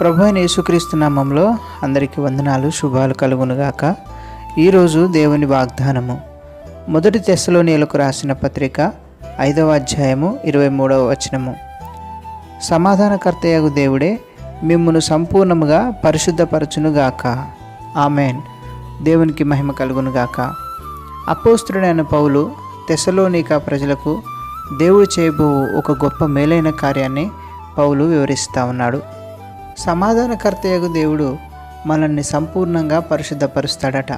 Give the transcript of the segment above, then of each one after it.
ప్రభు అయిన యేసుక్రీస్తు నామంలో అందరికీ వందనాలు శుభాలు కలుగునుగాక. ఈరోజు దేవుని వాగ్దానము. మొదటి తెశలోనియలకు రాసిన పత్రిక ఐదవ అధ్యాయము ఇరవై మూడవ వచనము. సమాధానకర్తయగు దేవుడే మిమ్మును సంపూర్ణముగా పరిశుద్ధపరచునుగాక. ఆమెన్. దేవునికి మహిమ కలుగునుగాక. అపోస్తుడైన పౌలు తెసలోనిక ప్రజలకు దేవుడు చేయబో ఒక గొప్ప మేలైన కార్యాన్ని పౌలు వివరిస్తూ ఉన్నాడు. సమాధానకర్తయగు దేవుడు మనల్ని సంపూర్ణంగా పరిశుద్ధపరుస్తాడట.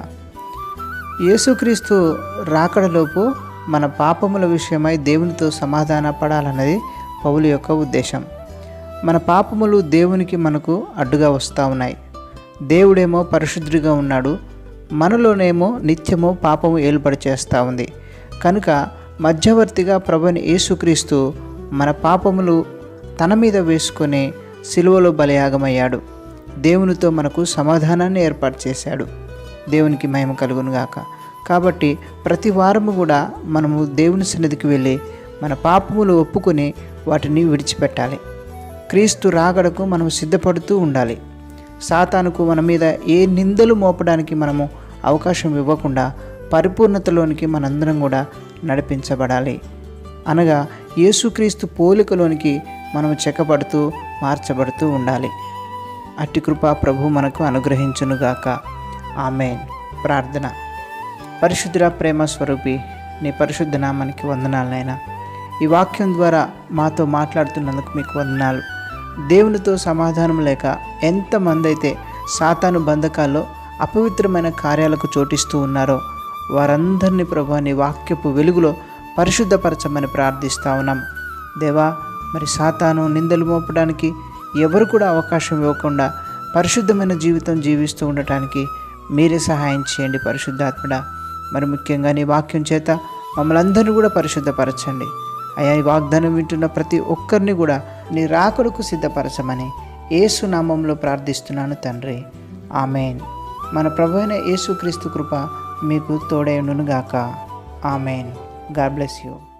యేసుక్రీస్తు రాకడలోపు మన పాపముల విషయమై దేవునితో సమాధాన పడాలన్నది పౌలు యొక్క ఉద్దేశం. మన పాపములు దేవునికి మనకు అడ్డుగా వస్తూ ఉన్నాయి. దేవుడేమో పరిశుద్ధుడిగా ఉన్నాడు. మనలోనేమో నిత్యము పాపము ఏలుబడి చేస్తూ ఉంది. కనుక మధ్యవర్తిగా ప్రభుని యేసుక్రీస్తు మన పాపములు తన మీద వేసుకొని సిలువలో బలయాగమయ్యాడు. దేవునితో మనకు సమాధానాన్ని ఏర్పాటు చేశాడు. దేవునికి మహిమ కలుగునుగాక కాబట్టి ప్రతి వారము కూడా మనము దేవుని సన్నిధికి వెళ్ళి మన పాపములు ఒప్పుకొని వాటిని విడిచిపెట్టాలి. క్రీస్తు రాగడకు మనం సిద్ధపడుతూ ఉండాలి. సాతానుకు మన మీద ఏ నిందలు మోపడానికి మనము అవకాశం ఇవ్వకుండా పరిపూర్ణతలోనికి మనందరం కూడా నడిపించబడాలి. అనగా యేసుక్రీస్తు పోలికలోనికి మనము చెక్కబడుతూ మార్చబడుతూ ఉండాలి. అట్టి కృప ప్రభు మనకు అనుగ్రహించునుగాక. ఆమెన్. ప్రార్థన. పరిశుద్ధుల ప్రేమ స్వరూపి నీ పరిశుద్ధ నామానికి వందనాలనైనా ఈ వాక్యం ద్వారా మాతో మాట్లాడుతున్నందుకు మీకు వందనాలు. దేవునితో సమాధానం లేక ఎంతమంది అయితే సాతాను బంధకాల్లో అపవిత్రమైన కార్యాలకు చోటిస్తూ ఉన్నారో వారందరినీ ప్రభు నీ వాక్యపు వెలుగులో పరిశుద్ధపరచమని ప్రార్థిస్తా ఉన్నాం. దేవా మరి సాతాను నిందలు మోపడానికి ఎవరు కూడా అవకాశం ఇవ్వకుండా పరిశుద్ధమైన జీవితం జీవిస్తూ ఉండటానికి మీరే సహాయం చేయండి పరిశుద్ధాత్మడ. మరి ముఖ్యంగా నీ వాక్యం చేత మమ్మల్ని అందరినీ కూడా పరిశుద్ధపరచండి. అయ్యా ఈ వాగ్దానం వింటున్న ప్రతి ఒక్కరిని కూడా నీ రాకడకు సిద్ధపరచమని ఏసు నామంలో ప్రార్థిస్తున్నాను తండ్రి. ఆమెన్. మన ప్రభు అయిన యేసుక్రీస్తు కృప మీకు తోడైండును గాక ఆమెన్. God bless you.